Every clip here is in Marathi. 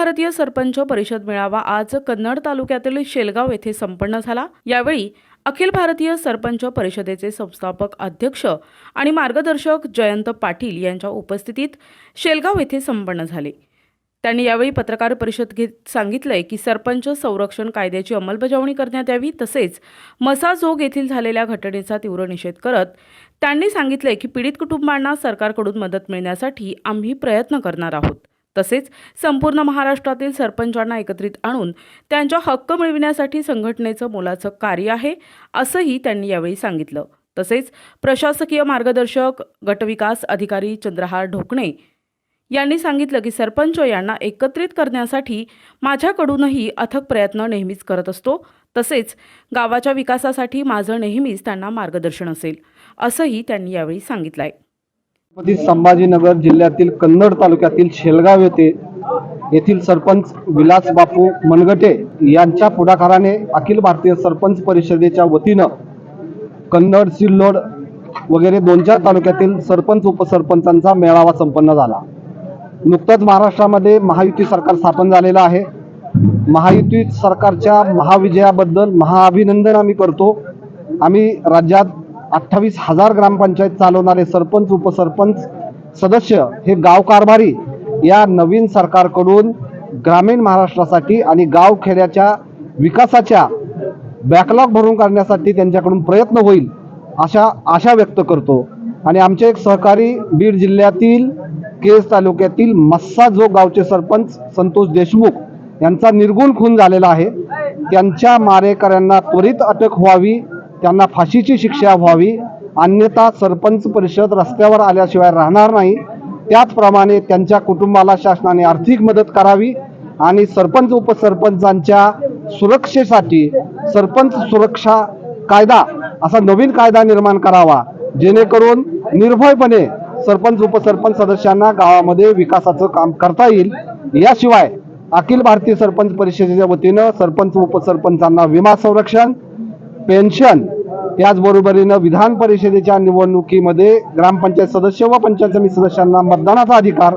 भारतीय सरपंच परिषद मेळावा आज कन्नड तालुक्यातील शेलगाव येथे संपन्न झाला. यावेळी अखिल भारतीय सरपंच परिषदेचे संस्थापक अध्यक्ष आणि मार्गदर्शक जयंत पाटील यांच्या उपस्थितीत शेलगाव येथे संपन्न झाले. त्यांनी यावेळी पत्रकार परिषद घेत सांगितलंय की सरपंच संरक्षण कायद्याची अंमलबजावणी करण्यात यावी तसेच मसाजोग येथील झालेल्या घटनेचा तीव्र निषेध करत त्यांनी सांगितलंय की पीडित कुटुंबांना सरकारकडून मदत मिळण्यासाठी आम्ही प्रयत्न करणार आहोत. तसेच संपूर्ण महाराष्ट्रातील सरपंचांना एकत्रित आणून त्यांच्या हक्क मिळविण्यासाठी संघटनेचं मोलाचं कार्य आहे असंही त्यांनी यावेळी सांगितलं. तसेच प्रशासकीय मार्गदर्शक गटविकास अधिकारी चंद्रहार ढोकणे यांनी सांगितलं की सरपंच यांना एकत्रित करण्यासाठी माझ्याकडूनही अथक प्रयत्न नेहमीच करत असतो. तसेच गावाच्या विकासासाठी माझं नेहमीच त्यांना मार्गदर्शन असेल असंही त्यांनी यावेळी सांगितलं आहे छत्रपती संभाजीनगर जिल्ह्यातील कन्नड तालुक्यातील शेलगाव येथे येथील सरपंच विलास बापू मनगटे यांच्या पुढाकाराने अखिल भारतीय सरपंच परिषदेच्या वतीनं कन्नड सिल्लोड वगैरे दोन चार तालुक्यातील सरपंच उपसरपंचांचा मेळावा संपन्न झाला. नुकतंच महाराष्ट्रामध्ये महायुती सरकार स्थापन झालेलं आहे. महायुती सरकारच्या महाविजयाबद्दल महाअभिनंदन आम्ही करतो. आम्ही राज्यात अठ्ठावीस हजार ग्रामपंचायत चालवणारे सरपंच उपसरपंच सदस्य हे गाव कारभारी या नवीन सरकारकडून ग्रामीण महाराष्ट्रासाठी आणि गाव खेड्याच्या विकासाच्या बॅकलॉग भरून काढण्यासाठी त्यांच्याकडून प्रयत्न होईल अशा आशा व्यक्त करतो. आणि आमचे एक सहकारी बीड जिल्ह्यातील केज तालुक्यातील मस्सा जो गावचे सरपंच संतोष देशमुख यांचा निर्गुण खून झालेला आहे त्यांच्या मारेकऱ्यांना त्वरित अटक व्हावी त्यांना फाशीची शिक्षा व्हावी अन्यथा सरपंच परिषद रस्त्यावर आल्याशिवाय राहणार नाही. त्याचप्रमाणे त्यांच्या कुटुंबाला शासनाने आर्थिक मदत करावी आणि सरपंच उपसरपंचांच्या सुरक्षेसाठी सरपंच सुरक्षा कायदा असा नवीन कायदा निर्माण करावा जेणेकरून निर्भयपणे सरपंच उपसरपंच सदस्यांना गावामध्ये विकासाचं काम करता येईल. याशिवाय अखिल भारतीय सरपंच परिषदेच्या वतीनं सरपंच उपसरपंचांना विमा संरक्षण पेन्शन त्याचबरोबरीनं विधान परिषदेच्या निवडणुकीमध्ये ग्रामपंचायत सदस्य व पंचायत समिती सदस्यांना मतदानाचा अधिकार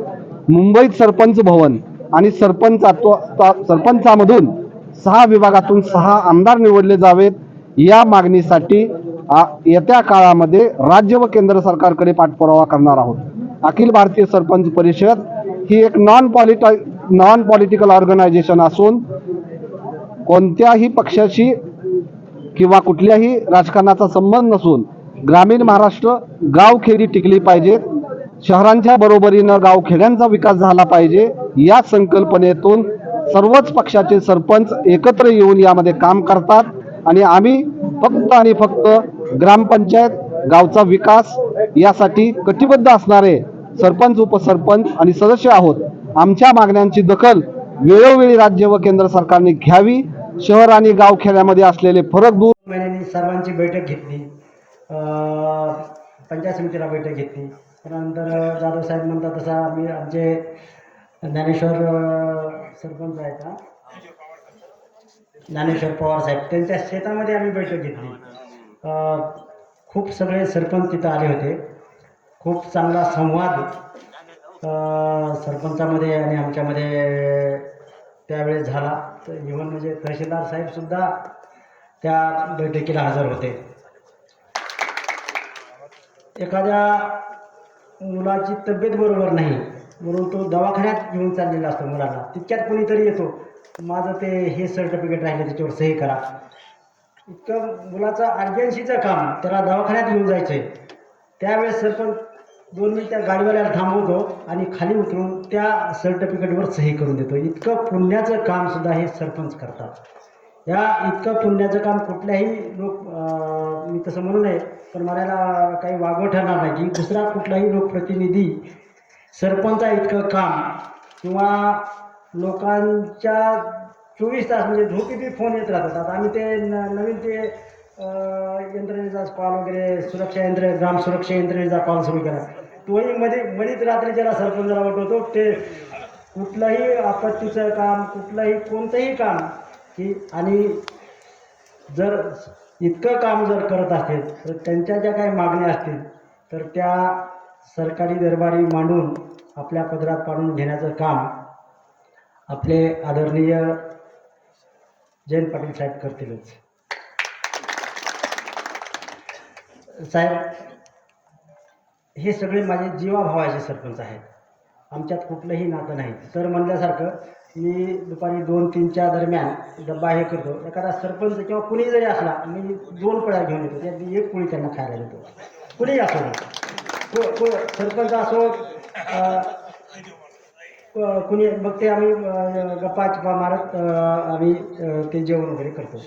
मुंबईत सरपंच भवन आणि सरपंचात्व सरपंचामधून सहा विभागातून सहा आमदार निवडले जावेत. या मागणीसाठी आ- येत्या काळामध्ये राज्य व केंद्र सरकारकडे पाठपुरावा करणार आहोत. अखिल भारतीय सरपंच परिषद ही एक non politi non political organisation असून कोणत्याही पक्षाशी किंवा कुठल्याही राजकारणाचा संबंध नसून ग्रामीण महाराष्ट्र गावखेडी टिकली पाहिजेत. शहरांच्या बरोबरीनं गावखेड्यांचा विकास झाला पाहिजे. या संकल्पनेतून सर्वच पक्षाचे सरपंच एकत्र येऊन यामध्ये काम करतात. आणि आम्ही फक्त आणि फक्त ग्रामपंचायत गावचा विकास यासाठी कटिबद्ध असणारे सरपंच उपसरपंच आणि सदस्य आहोत. आमच्या मागण्यांची दखल वेळोवेळी राज्य व केंद्र सरकारने घ्यावी. शहर आणि गावखेड्यामध्ये असलेले फरक दूर महिन्यांनी सर्वांची बैठक घेतली. पंचायत समितीला बैठक घेतली. त्यानंतर जाधव साहेब म्हणतात तसा आम्ही आमचे ज्ञानेश्वर सरपंच आहे का ज्ञानेश्वर पवार साहेब त्यांच्या शेतामध्ये आम्ही बैठक घेतली. खूप सगळे सरपंच तिथं आले होते. खूप चांगला संवाद. सरपंचामध्ये आणि आमच्यामध्ये त्यावेळेस झाला. तर इव्हन म्हणजे तहसीलदार साहेबसुद्धा त्या बैठकीला हजर होते. एखाद्या मुलाची तब्येत बरोबर नाही म्हणून तो दवाखान्यात घेऊन चाललेला असतो मुलाला. तितक्यात कोणीतरी येतो माझं ते हे सर्टिफिकेट राहिलं त्याच्यावर सही करा. इतकं मुलाचं अर्जन्सीचं काम त्याला दवाखान्यात घेऊन जायचं आहे त्यावेळेस सरपंच दोन मिनिट त्या गाडीवाल्याला थांबवतो आणि खाली उतरून त्या सर्टिफिकेटवर सही करून देतो. इतकं पुण्याचं कामसुद्धा हे सरपंच करतात. या इतकं पुण्याचं काम कुठल्याही लोक मी तसं म्हणू नये पण मला काही वागवं ठरणार नाही की दुसरा कुठलाही लोकप्रतिनिधी सरपंचा इतकं काम किंवा लोकांच्या चोवीस तास म्हणजे झोपेतही फोन येत राहतात. आता आम्ही ते न नवीन ते यंत्रणेचा कॉल वगैरे सुरक्षा यंत्र ग्राम सुरक्षा यंत्रणेचा कॉल सुरू केला. तोही मध्ये मध्येच रात्री ज्याला सरपंचाला वाटवतो ते कुठलंही आपत्तीचं काम कुठलंही कोणतंही काम की आणि जर इतकं काम जर करत असतील तर त्यांच्या ज्या काही मागण्या असतील तर त्या सरकारी दरबारी मांडून आपल्या पदरात पाडून घेण्याचं काम आपले आदरणीय जयंत पाटील साहेब करतीलच. साहेब हे सगळे माझे जीवाभावाचे सरपंच आहेत. आमच्यात कुठलंही नातं नाही. सर म्हणल्यासारखं मी दुपारी दोन तीनच्या दरम्यान डब्बा हे करतो. एखादा सरपंच किंवा कुणी जरी असला मी दोन पोळ्या घेऊन येतो. त्यातली एक पोळी त्यांना खायला देतो. कुणीही असो को- को- सरपंच असो कुणी मग ते आम्ही गप्पा चिप्पा मारत आम्ही ते जेवण वगैरे करतो.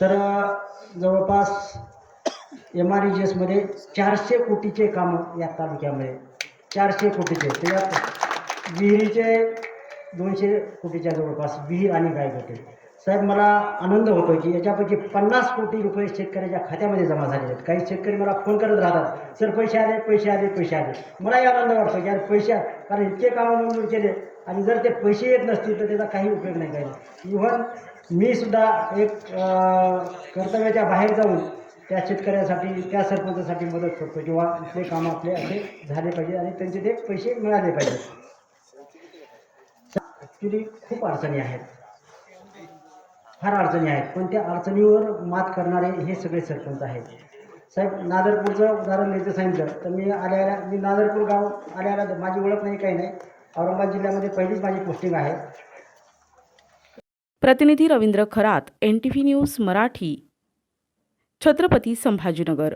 सर जवळपास एम आर जी एसमध्ये चारशे कोटीचे कामं या तालुक्यामध्ये. चारशे कोटीचे. त्याच्यात विहिरीचे दोनशे कोटीच्या जवळपास विहीर आणि गाय होते साहेब मला आनंद होतो की याच्यापैकी पन्नास कोटी रुपये शेतकऱ्याच्या खात्यामध्ये जमा झालेले आहेत. काही शेतकरी मला फोन करत राहतात सर पैसे आले पैसे आले पैसे आले. मलाही आनंद वाटतो की अरे पैसे आ- कारण इतके कामं मंजूर केले आणि जर ते पैसे येत नसतील तर त्याचा काही उपयोग नाही. काही इव्हन मी सुद्धा एक कर्तव्याच्या बाहेर जाऊन त्या शेतकऱ्यासाठी त्या सरपंचासाठी मदत करतो किंवा इथले काम आपले असे झाले पाहिजे आणि त्यांचे ते पैसे मिळाले पाहिजेत ॲक्च्युली खूप अडचणी आहेत. फार अडचणी आहेत. पण त्या अडचणीवर मात करणारे हे सगळे सरपंच आहेत. साहेब नादरपूरचं उदाहरण द्यायचं सांगितलं तर मी आल्या आल्या मी नादरपूर गाव आल्या आल्या माझी ओळख नाही काही नाही. औरंगाबाद जिल्ह्यामध्ये पहिलीच माझी पोस्टिंग आहे. प्रतिनिधी Ravindra Kharat N T V news Marathi. Chhatrapati Sambhajinagar.